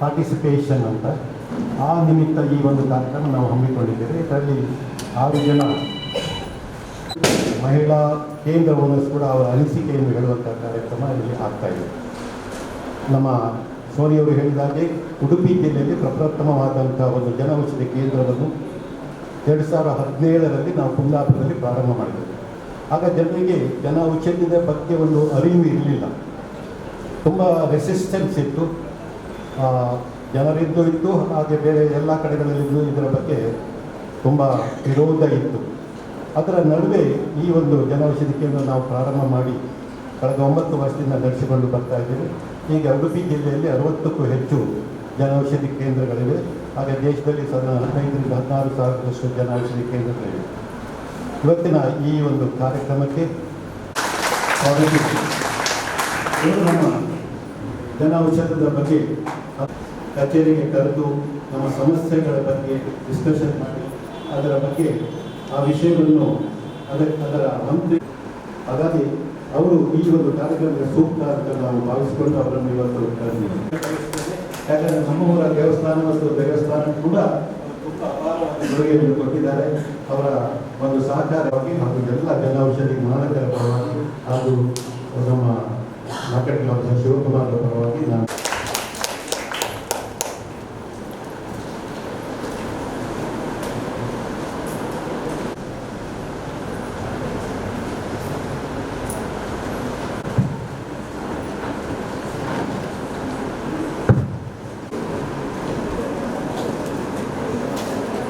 Participation ಅಂತ. ಆ ನಿಮಿತ್ತ ಈ ಒಂದು ಕಾರ್ಯಕ್ರಮ ನಾವು ಹಮ್ಮಿಕೊಂಡಿದ್ದೇವೆ. ಇದರಲ್ಲಿ ಆರು ಜನ ಮಹಿಳಾ ಕೇಂದ್ರ ಓನರ್ಸ್ ಕೂಡ ಅವರ ಅನಿಸಿಕೆಯನ್ನು ಹೇಳುವಂಥ ಕಾರ್ಯಕ್ರಮ ಇಲ್ಲಿ ಆಗ್ತಾ ಇದೆ. ನಮ್ಮ ಸೋನಿಯವರು ಹೇಳಿದಾಗೆ ಉಡುಪಿ ಜಿಲ್ಲೆಯಲ್ಲಿ ಪ್ರಪ್ರಥಮವಾದಂಥ ಒಂದು ಜನೌಷಧಿ ಕೇಂದ್ರವನ್ನು ಎರಡು ಸಾವಿರದ ಹದಿನೇಳರಲ್ಲಿ ನಾವು ಕುಂದಾಪುರದಲ್ಲಿ ಪ್ರಾರಂಭ ಮಾಡಿದ್ದೇವೆ. ಆಗ ಜನರಿಗೆ ಜನ ಔಷಧದ ಬಗ್ಗೆ ಒಂದು ಅರಿವು ಇರಲಿಲ್ಲ. ತುಂಬ ರೆಸಿಸ್ಟೆನ್ಸ್ ಇತ್ತು. ಜನರಿದ್ದು ಇತ್ತು ಹಾಗೆ ಬೇರೆ ಎಲ್ಲ ಕಡೆಗಳಲ್ಲಿದ್ದು ಇದರ ಬಗ್ಗೆ ತುಂಬ ವಿರೋಧ ಇತ್ತು. ಅದರ ನಡುವೆ ಈ ಒಂದು ಜನೌಷಧಿ ಕೇಂದ್ರ ನಾವು ಪ್ರಾರಂಭ ಮಾಡಿ ಕಳೆದ ಒಂಬತ್ತು ವರ್ಷದಿಂದ ನಡೆಸಿಕೊಂಡು ಬರ್ತಾ ಇದ್ದೇವೆ. ಈಗ ಉಡುಪಿ ಜಿಲ್ಲೆಯಲ್ಲಿ ಅರವತ್ತಕ್ಕೂ ಹೆಚ್ಚು ಜನೌಷಧಿ ಕೇಂದ್ರಗಳಿವೆ. ಹಾಗೆ ದೇಶದಲ್ಲಿ ಸದಾ ಹದಿನೈದರಿಂದ ಹದಿನಾರು ಸಾವಿರದಷ್ಟು ಜನೌಷಧಿ ಕೇಂದ್ರಗಳಿವೆ. ಇವತ್ತಿನ ಈ ಒಂದು ಕಾರ್ಯಕ್ರಮಕ್ಕೆ ಜನ ಔಷಧದ ಬಗ್ಗೆ ಕಚೇರಿಗೆ ಕರೆದು ನಮ್ಮ ಸಮಸ್ಯೆಗಳ ಬಗ್ಗೆ ಡಿಸ್ಕಷನ್ ಮಾಡಿ, ಅದರ ಬಗ್ಗೆ ಆ ವಿಷಯವನ್ನು ಅದರ ಅದರ ಮಂತ್ರಿ ಹಾಗಾಗಿ ಅವರು ಈ ಒಂದು ಕಾರ್ಯಕ್ರಮಕ್ಕೆ ಸೂಕ್ತ ಅಂತ ನಾವು ಭಾವಿಸಿಕೊಂಡು ಅವರನ್ನು ಇವತ್ತು ಕರೆದಿದ್ದೀವಿ. ಯಾಕಂದರೆ ನಮ್ಮ ಊರ ದೇವಸ್ಥಾನ ಮತ್ತು ದೇವಸ್ಥಾನ ಕೂಡ ಕೊಡುಗೆಯನ್ನು ಕೊಟ್ಟಿದ್ದಾರೆ. ಅವರ ಒಂದು ಸಹಕಾರವಾಗಿ ಹಾಗೂ ಎಲ್ಲ ಜನೌಷಧಿ ಮಾಲಕರ ಪರವಾಗಿ ಹಾಗೂ ನಮ್ಮ ನಾಕಟಿನ ಶಿವಕುಮಾರ್ ಪರವಾಗಿ ನಾನು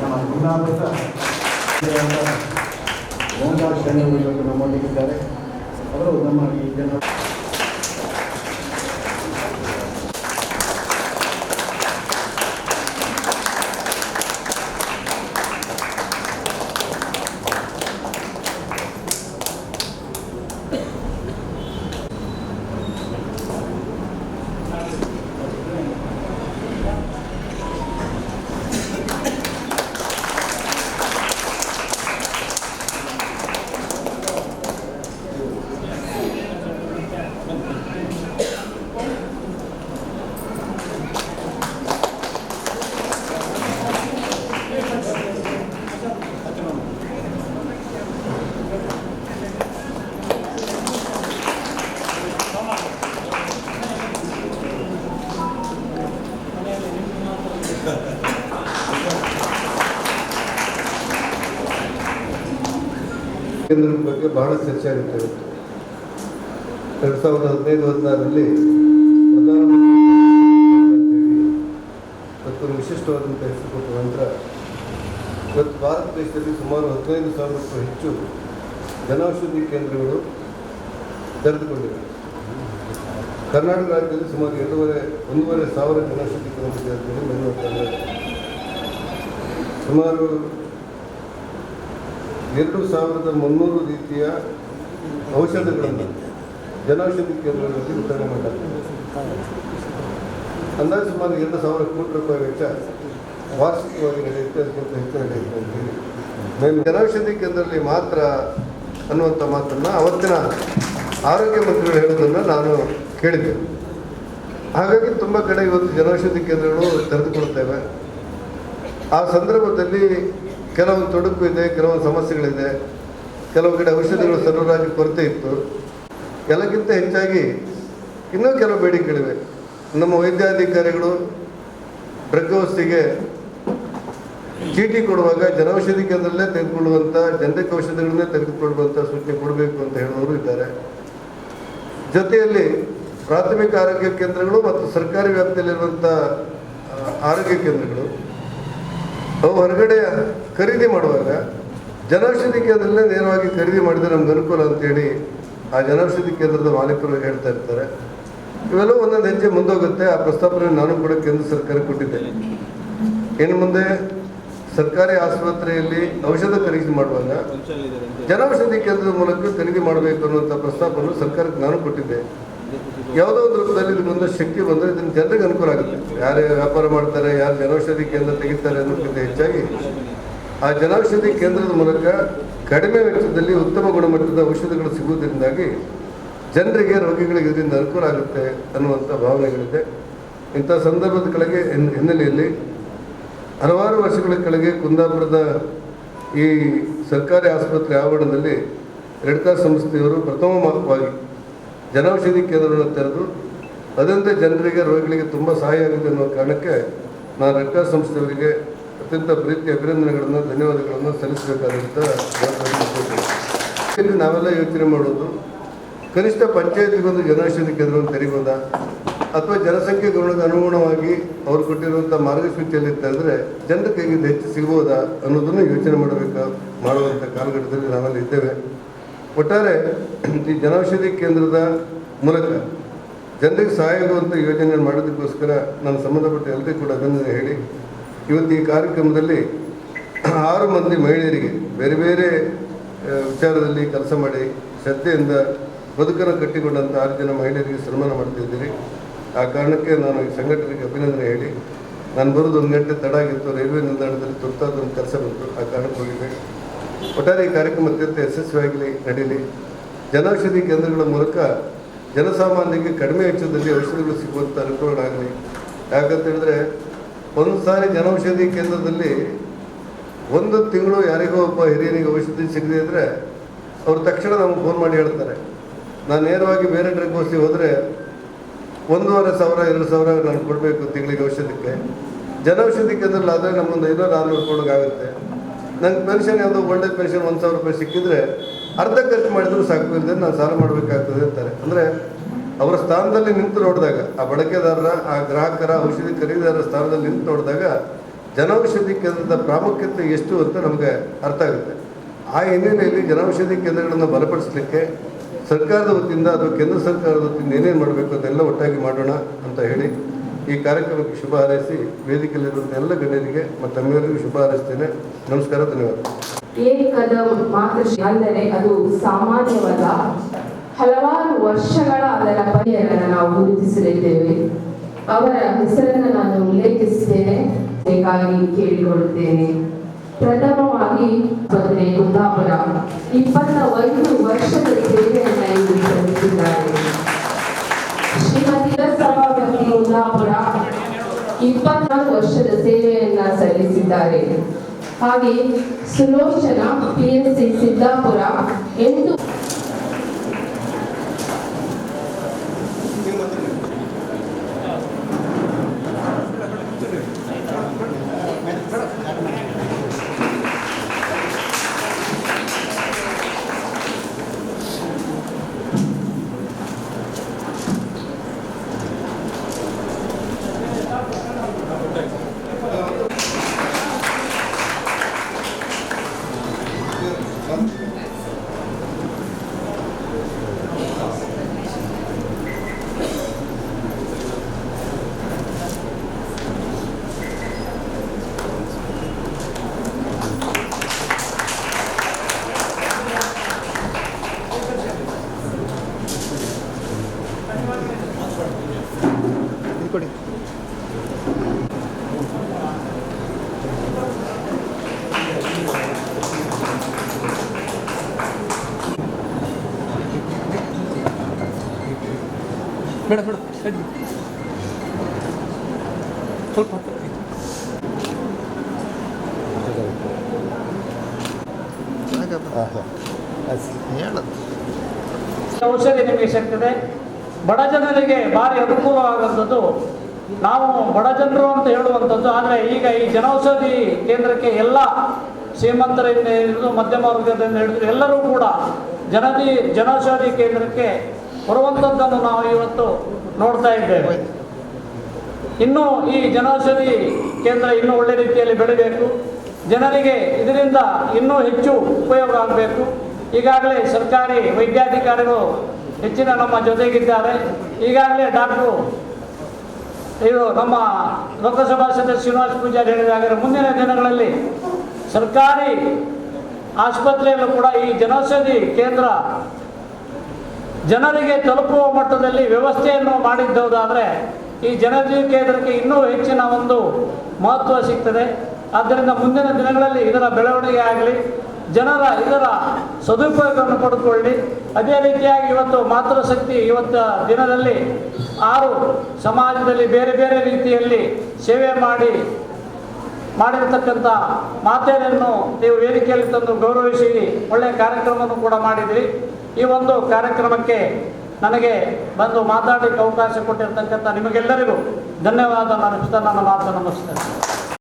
ನಮ್ಮ ಗುಣಾಮೃತ ಮೋಹನ್ದಾಸ್ ಶರಣರು ಇವತ್ತು ನಮ್ಮೊಂದಿಗಿದ್ದಾರೆ ಅವರು ನಮ್ಮ ಈ ಜನ ಕೇಂದ್ರದ ಬಗ್ಗೆ ಬಹಳ ಚರ್ಚೆ ಆಗುತ್ತೆ. ಎರಡ್ ಸಾವಿರದ ಹದಿನೈದು ಹದಿನಾರರಲ್ಲಿ ಪ್ರಧಾನಮಂತ್ರಿ ಮತ್ತೊಂದು ಹೆಸರು ಕೊಟ್ಟ ನಂತರ ಇವತ್ತು ಭಾರತ ದೇಶದಲ್ಲಿ ಸುಮಾರು ಹದಿನೈದು ಸಾವಿರಕ್ಕೂ ಹೆಚ್ಚು ಜನೌಷಧಿ ಕೇಂದ್ರಗಳು ತೆರೆದುಕೊಂಡಿವೆ. ಕರ್ನಾಟಕ ರಾಜ್ಯದಲ್ಲಿ ಸುಮಾರು ಎರಡೂವರೆ, ಒಂದೂವರೆ ಸಾವಿರ ಜನೌಷಧಿ ಕೇಂದ್ರಗಳು ಸುಮಾರು ಎರಡು ಸಾವಿರದ ಮುನ್ನೂರು ರೀತಿಯ ಔಷಧಗಳನ್ನು ಜನೌಷಧಿ ಕೇಂದ್ರಗಳಲ್ಲಿ ವಿತರಣೆ ಮಾಡಲಾಗಿದೆ. ಅಂದಾಜು ಸುಮಾರು ಎರಡು ಸಾವಿರ ಕೋಟಿ ರೂಪಾಯಿ ವೆಚ್ಚ ವಾರ್ಷಿಕವಾಗಿ ನಡೆಯುತ್ತೆ, ಅದಕ್ಕಿಂತ ಹೆಚ್ಚು ನಡೆಯುತ್ತೆ ಅಂತ ಜನೌಷಧಿ ಕೇಂದ್ರದಲ್ಲಿ ಮಾತ್ರ ಅನ್ನುವಂಥ ಮಾತನ್ನು ಅವತ್ತಿನ ಆರೋಗ್ಯ ಮಂತ್ರಿಗಳು ಹೇಳೋದನ್ನು ನಾನು ಕೇಳಿದ್ದೆ. ಹಾಗಾಗಿ ತುಂಬ ಕಡೆ ಇವತ್ತು ಜನೌಷಧಿ ಕೇಂದ್ರಗಳು ತೆರೆದುಕೊಳ್ತೇವೆ ಆ ಸಂದರ್ಭದಲ್ಲಿ ಕೆಲವೊಂದು ತೊಡಕು ಇದೆ ಕೆಲವೊಂದು ಸಮಸ್ಯೆಗಳಿದೆ. ಕೆಲವು ಕಡೆ ಔಷಧಿಗಳು ಸರಳವಾಗಿ ಕೊರತೆ ಇತ್ತು. ಎಲ್ಲಕ್ಕಿಂತ ಹೆಚ್ಚಾಗಿ ಇನ್ನೂ ಕೆಲವು ಬೇಡಿಕೆಗಳಿವೆ. ನಮ್ಮ ವೈದ್ಯಾಧಿಕಾರಿಗಳು ಔಷಧಿಗೆ ಚೀಟಿ ಕೊಡುವಾಗ ಜನೌಷಧಿ ಕೇಂದ್ರದಲ್ಲೇ ತೆಗೆದುಕೊಳ್ಳುವಂಥ ಜನರಿಕ ಔಷಧಿಗಳನ್ನೇ ತೆಗೆದುಕೊಳ್ಳುವಂಥ ಸೂಚನೆ ಕೊಡಬೇಕು ಅಂತ ಹೇಳುವವರು ಇದ್ದಾರೆ. ಜೊತೆಯಲ್ಲಿ ಪ್ರಾಥಮಿಕ ಆರೋಗ್ಯ ಕೇಂದ್ರಗಳು ಮತ್ತು ಸರ್ಕಾರಿ ವ್ಯಾಪ್ತಿಯಲ್ಲಿರುವಂಥ ಆರೋಗ್ಯ ಕೇಂದ್ರಗಳು, ಅವು ಹೊರಗಡೆ ಖರೀದಿ ಮಾಡುವಾಗ ಜನೌಷಧಿ ಕೇಂದ್ರದಲ್ಲೇ ನೇರವಾಗಿ ಖರೀದಿ ಮಾಡಿದರೆ ನಮ್ಗೆ ಅನುಕೂಲ ಅಂತೇಳಿ ಆ ಜನೌಷಧಿ ಕೇಂದ್ರದ ಮಾಲೀಕರು ಹೇಳ್ತಾ ಇರ್ತಾರೆ. ಇವೆಲ್ಲವೂ ಒಂದೊಂದು ಹೆಜ್ಜೆ ಮುಂದೋಗುತ್ತೆ. ಆ ಪ್ರಸ್ತಾಪನೆ ನಾನು ಕೂಡ ಕೇಂದ್ರ ಸರ್ಕಾರ ಕೊಟ್ಟಿದ್ದೆ ಇನ್ನು ಮುಂದೆ ಸರ್ಕಾರಿ ಆಸ್ಪತ್ರೆಯಲ್ಲಿ ಔಷಧ ಖರೀದಿ ಮಾಡುವಾಗ ಜನೌಷಧಿ ಕೇಂದ್ರದ ಮೂಲಕ ಖರೀದಿ ಮಾಡಬೇಕು ಅನ್ನುವಂಥ ಪ್ರಸ್ತಾಪವನ್ನು ಸರ್ಕಾರಕ್ಕೆ ನಾನು ಕೊಟ್ಟಿದ್ದೆ. ಯಾವುದೋ ಒಂದು ರೂಪದಲ್ಲಿ ಇದಕ್ಕೊಂದು ಶಕ್ತಿ ಬಂದರೆ ಇದನ್ನು ಜನರಿಗೆ ಅನುಕೂಲ ಆಗುತ್ತೆ. ಯಾರು ವ್ಯಾಪಾರ ಮಾಡ್ತಾರೆ, ಯಾರು ಜನೌಷಧಿ ಕೇಂದ್ರ ತೆಗಿತಾರೆ ಅನ್ನೋದಕ್ಕಿಂತ ಹೆಚ್ಚಾಗಿ ಆ ಜನೌಷಧಿ ಕೇಂದ್ರದ ಮೂಲಕ ಕಡಿಮೆ ವೆಚ್ಚದಲ್ಲಿ ಉತ್ತಮ ಗುಣಮಟ್ಟದ ಔಷಧಗಳು ಸಿಗುವುದರಿಂದಾಗಿ ಜನರಿಗೆ ರೋಗಿಗಳಿಗೆ ಇದರಿಂದ ಅನುಕೂಲ ಆಗುತ್ತೆ ಅನ್ನುವಂಥ ಭಾವನೆಗಳಿದೆ. ಇಂಥ ಸಂದರ್ಭದ ಕೆಳಗೆ ಹಿನ್- ಹಿನ್ನೆಲೆಯಲ್ಲಿ ಹಲವಾರು ವರ್ಷಗಳ ಕೆಳಗೆ ಕುಂದಾಪುರದ ಈ ಸರ್ಕಾರಿ ಆಸ್ಪತ್ರೆ ಆವರಣದಲ್ಲಿ ರೆಡ್ ಕ್ರಾಸ್ ಸಂಸ್ಥೆಯವರು ಪ್ರಥಮವಾಗಿ ಜನೌಷಧಿ ಕೇಂದ್ರವನ್ನು ತೆರೆದು ಅದರಿಂದ ಜನರಿಗೆ ರೋಗಿಗಳಿಗೆ ತುಂಬ ಸಹಾಯ ಆಗಿದೆ ಅನ್ನೋ ಕಾರಣಕ್ಕೆ ನಾನು ರೆಡ್ ಕ್ರಾಸ್ ಸಂಸ್ಥೆಯವರಿಗೆ ಅತ್ಯಂತ ಪ್ರೀತಿ ಅಭಿನಂದನೆಗಳನ್ನು, ಧನ್ಯವಾದಗಳನ್ನು ಸಲ್ಲಿಸಬೇಕಾದಂಥ ಇಲ್ಲಿ ನಾವೆಲ್ಲ ಯೋಚನೆ ಮಾಡೋದು, ಕನಿಷ್ಠ ಪಂಚಾಯಿತಿಗೊಂದು ಜನೌಷಧಿ ಕೇಂದ್ರವನ್ನು ತೆರೀಬೋದಾ? ಅಥವಾ ಜನಸಂಖ್ಯೆ ಗಮನದ ಅನುಗುಣವಾಗಿ ಅವರು ಕೊಟ್ಟಿರುವಂಥ ಮಾರ್ಗಸೂಚಿಯಲ್ಲಿ ತಂದರೆ ಜನರ ಕೈಗೆ ಹೆಚ್ಚು ಸಿಗ್ಬೋದಾ ಅನ್ನೋದನ್ನು ಯೋಚನೆ ಮಾಡಬೇಕಾ, ಮಾಡುವಂಥ ಕಾಲಘಟ್ಟದಲ್ಲಿ ನಾವೆಲ್ಲ ಇದ್ದೇವೆ. ಒಟ್ಟಾರೆ ಈ ಜನೌಷಧಿ ಕೇಂದ್ರದ ಮೂಲಕ ಜನರಿಗೆ ಸಹಾಯ ಆಗುವಂಥ ಯೋಜನೆ ಮಾಡೋದಕ್ಕೋಸ್ಕರ ನಾನು ಸಂಬಂಧಪಟ್ಟ ಎಲ್ಲರಿಗೂ ಕೂಡ ಅಭಿನಂದನೆ ಹೇಳಿ ಇವತ್ತು ಈ ಕಾರ್ಯಕ್ರಮದಲ್ಲಿ ಆರು ಮಂದಿ ಮಹಿಳೆಯರಿಗೆ ಬೇರೆ ಬೇರೆ ವಿಚಾರದಲ್ಲಿ ಕೆಲಸ ಮಾಡಿ ಶ್ರದ್ಧೆಯಿಂದ ಬದುಕನ್ನು ಕಟ್ಟಿಕೊಂಡಂಥ ಆರು ಜನ ಮಹಿಳೆಯರಿಗೆ ಸನ್ಮಾನ ಮಾಡ್ತಿದ್ದೀರಿ ಆ ಕಾರಣಕ್ಕೆ ನಾನು ಈ ಸಂಘಟನೆಗೆ ಅಭಿನಂದನೆ ಹೇಳಿ, ನಾನು ಬರೋದು ಒಂದು ಗಂಟೆ ತಡ ಆಗಿತ್ತು, ರೈಲ್ವೆ ನಿಲ್ದಾಣದಲ್ಲಿ ತುರ್ತಾದ ಒಂದು ಕೆಲಸ ಬಂತು, ಆ ಕಾರಣಕ್ಕೆ ಒಟ್ಟಾರೆ ಈ ಕಾರ್ಯಕ್ರಮ ಅತ್ಯಂತ ಯಶಸ್ವಿಯಾಗಲಿ ನಡೀಲಿ. ಜನೌಷಧಿ ಕೇಂದ್ರಗಳ ಮೂಲಕ ಜನಸಾಮಾನ್ಯರಿಗೆ ಕಡಿಮೆ ವೆಚ್ಚದಲ್ಲಿ ಔಷಧಿಗಳು ಸಿಗುವಂಥ ಅನುಕೂಲಗಳಾಗಲಿ. ಯಾಕಂತ ಹೇಳಿದ್ರೆ ಒಂದು ಸಾರಿ ಜನೌಷಧಿ ಕೇಂದ್ರದಲ್ಲಿ ಒಂದು ತಿಂಗಳು ಯಾರಿಗೋ ಒಬ್ಬ ಹಿರಿಯರಿಗೆ ಔಷಧಿ ಸಿಗದೇ ಇದ್ರೆ ಅವ್ರು ತಕ್ಷಣ ನಮ್ಗೆ ಫೋನ್ ಮಾಡಿ ಹೇಳ್ತಾರೆ. ನಾನು ನೇರವಾಗಿ ಬೇರೆ ಡ್ರಗ್ ಹೋದರೆ ಒಂದೂವರೆ ಸಾವಿರ, ಎರಡು ಸಾವಿರ ನಾನು ಕೊಡಬೇಕು ತಿಂಗಳಿಗೆ ಔಷಧಕ್ಕೆ. ಜನೌಷಧಿ ಕೇಂದ್ರದಲ್ಲಿ ಆದರೆ ನಮ್ಮೊಂದು ಐನೂರು, ಆರುನೂರು ಕೊಡೋಕ್ಕಾಗುತ್ತೆ ನಂಗೆ ಪೆನ್ಷನ್ ಯಾವುದೋ ಒಳ್ಳೆ ಪೆನ್ಷನ್ ಒಂದು ಸಾವಿರ ರೂಪಾಯಿ ಸಿಕ್ಕಿದ್ರೆ ಅರ್ಧ ಖರ್ಚು ಮಾಡಿದ್ರು ಸಾಕು ಇಲ್ಲದೆ ನಾನು ಸಾಲ ಮಾಡಬೇಕಾಗ್ತದೆ ಅಂತಾರೆ. ಅಂದರೆ ಅವರ ಸ್ಥಾನದಲ್ಲಿ ನಿಂತು ನೋಡಿದಾಗ, ಆ ಬಳಕೆದಾರರ, ಆ ಗ್ರಾಹಕರ, ಔಷಧಿ ಖರೀದಿದಾರರ ಸ್ಥಾನದಲ್ಲಿ ನಿಂತು ನೋಡಿದಾಗ ಜನೌಷಧಿ ಕೇಂದ್ರದ ಪ್ರಾಮುಖ್ಯತೆ ಎಷ್ಟು ಅಂತ ನಮಗೆ ಅರ್ಥ ಆಗುತ್ತೆ. ಆ ಹಿನ್ನೆಲೆಯಲ್ಲಿ ಜನೌಷಧಿ ಕೇಂದ್ರಗಳನ್ನು ಬಲಪಡಿಸಲಿಕ್ಕೆ ಸರ್ಕಾರದ ವತಿಯಿಂದ ಅಥವಾ ಕೇಂದ್ರ ಸರ್ಕಾರದ ವತಿಯಿಂದ ಏನೇನು ಮಾಡಬೇಕು ಅದೆಲ್ಲ ಒಟ್ಟಾಗಿ ಮಾಡೋಣ ಅಂತ ಹೇಳಿ ಈ ಕಾರ್ಯಕ್ರಮಕ್ಕೆ ಶುಭ ಹಾರೈಸಿ ವೇದಿಕೆಯಲ್ಲಿರುವಂಥ ಎಲ್ಲ ಗಣ್ಯರಿಗೆ ಮತ್ತು ತಮ್ಮೆಲ್ಲರಿಗೂ ಶುಭ ಹಾರೈಸ್ತೇನೆ. ನಮಸ್ಕಾರ ಧನ್ಯವಾದ ಏಕದ ಮಾತೃ ಅಂದರೆ ಅದು ಸಾಮಾನ್ಯವಲ್ಲ. ಹಲವಾರು ವರ್ಷಗಳ ಅದರ ಪರಿಯನ್ನು ನಾವು ಗುರುತಿಸಲಿದ್ದೇವೆ. ಅವರ ಹೆಸರನ್ನು ನಾನು ಉಲ್ಲೇಖಿಸುತ್ತೇನೆ. ಬೇಕಾಗಿ ಕೇಳಿಕೊಳ್ಳುತ್ತೇನೆ. ಪ್ರಥಮವಾಗಿ ಆಸ್ಪತ್ರೆ ಕುಂದಾಪುರ ಇಪ್ಪತ್ತ ಒಂದು ವರ್ಷದ ಸೇವೆಯನ್ನು ಸಲ್ಲಿಸಿದ್ದಾರೆ ಶ್ರೀಮತಿ ಸಭಾಪತಿ ಕುಂದಾಪುರ ಇಪ್ಪತ್ನಾಲ್ಕು ವರ್ಷದ ಸೇವೆಯನ್ನ ಸಲ್ಲಿಸಿದ್ದಾರೆ. ಹಾಗೆ Sulochana P S C Siddapura, ಎಂಟು ಬೇಡ ಬೇಡ ಸ್ವಲ್ಪ. ಔಷಧಿ ನಿಮಗೆ ಸಿಗ್ತದೆ. ಬಡ ಜನರಿಗೆ ಭಾರಿ ಅನುಕೂಲವಾಗುವಂಥದ್ದು. ನಾವು ಬಡ ಜನರು ಅಂತ ಹೇಳುವಂಥದ್ದು, ಆದರೆ ಈಗ ಈ ಜನೌಷಧಿ ಕೇಂದ್ರಕ್ಕೆ ಎಲ್ಲ ಶ್ರೀಮಂತರಿಂದ ಹಿಡಿದು ಮಧ್ಯಮ ವರ್ಗದಿಂದ ಹಿಡಿದು ಎಲ್ಲರೂ ಕೂಡ ಜನದಿ ಜನೌಷಧಿ ಕೇಂದ್ರಕ್ಕೆ ಬರುವಂಥದ್ದನ್ನು ನಾವು ಇವತ್ತು ನೋಡ್ತಾ ಇದ್ದೇವೆ. ಇನ್ನು ಈ ಜನೌಷಧಿ ಕೇಂದ್ರ ಇನ್ನೂ ಒಳ್ಳೆ ರೀತಿಯಲ್ಲಿ ಬೆಳಿಬೇಕು. ಜನರಿಗೆ ಇದರಿಂದ ಇನ್ನೂ ಹೆಚ್ಚು ಉಪಯೋಗ ಆಗಬೇಕು. ಈಗಾಗಲೇ ಸರ್ಕಾರಿ ವೈದ್ಯಾಧಿಕಾರಿಗಳು ಹೆಚ್ಚಿನ ನಮ್ಮ ಜೊತೆಗಿದ್ದಾರೆ. ಈಗಾಗಲೇ ಡಾಕ್ಟ್ರು, ಇದು ನಮ್ಮ ಲೋಕಸಭಾ ಸದಸ್ಯ ಶ್ರೀನಿವಾಸ ಪೂಜಾರಿ ಹೇಳಿದಾಗ ಮುಂದಿನ ದಿನಗಳಲ್ಲಿ ಸರ್ಕಾರಿ ಆಸ್ಪತ್ರೆಯಲ್ಲೂ ಕೂಡ ಈ ಜನೌಷಧಿ ಕೇಂದ್ರ ಜನರಿಗೆ ತಲುಪುವ ಮಟ್ಟದಲ್ಲಿ ವ್ಯವಸ್ಥೆಯನ್ನು ಮಾಡಿದ್ದವುದಾದರೆ ಈ ಜನಜೀವ ಕೇಂದ್ರಕ್ಕೆ ಇನ್ನೂ ಹೆಚ್ಚಿನ ಒಂದು ಮಹತ್ವ ಸಿಗ್ತದೆ. ಆದ್ದರಿಂದ ಮುಂದಿನ ದಿನಗಳಲ್ಲಿ ಇದರ ಬೆಳವಣಿಗೆ ಆಗಲಿ, ಜನರ ಇದರ ಸದುಪಯೋಗವನ್ನು ಪಡೆದುಕೊಳ್ಳಿ. ಅದೇ ರೀತಿಯಾಗಿ ಇವತ್ತು ಮಾತೃಶಕ್ತಿ ಇವತ್ತು ದಿನದಲ್ಲಿ ಆರು ಸಮಾಜದಲ್ಲಿ ಬೇರೆ ಬೇರೆ ರೀತಿಯಲ್ಲಿ ಸೇವೆ ಮಾಡಿ ಮಾಡಿರತಕ್ಕಂಥ ಮಾತೆಯನ್ನು ನೀವು ವೇದಿಕೆಯಲ್ಲಿ ತಂದು ಗೌರವಿಸಿ ಒಳ್ಳೆಯ ಕಾರ್ಯಕ್ರಮವನ್ನು ಕೂಡ ಮಾಡಿದ್ರಿ ಈ ಒಂದು ಕಾರ್ಯಕ್ರಮಕ್ಕೆ ನನಗೆ ಬಂದು ಮಾತಾಡಲಿಕ್ಕೆ ಅವಕಾಶ ಕೊಟ್ಟಿರ್ತಕ್ಕಂಥ ನಿಮಗೆಲ್ಲರಿಗೂ ಧನ್ಯವಾದ. ನಾನು ನನ್ನ ಮಾತನ್ನು ಮುಗಿಸ್ತೇನೆ.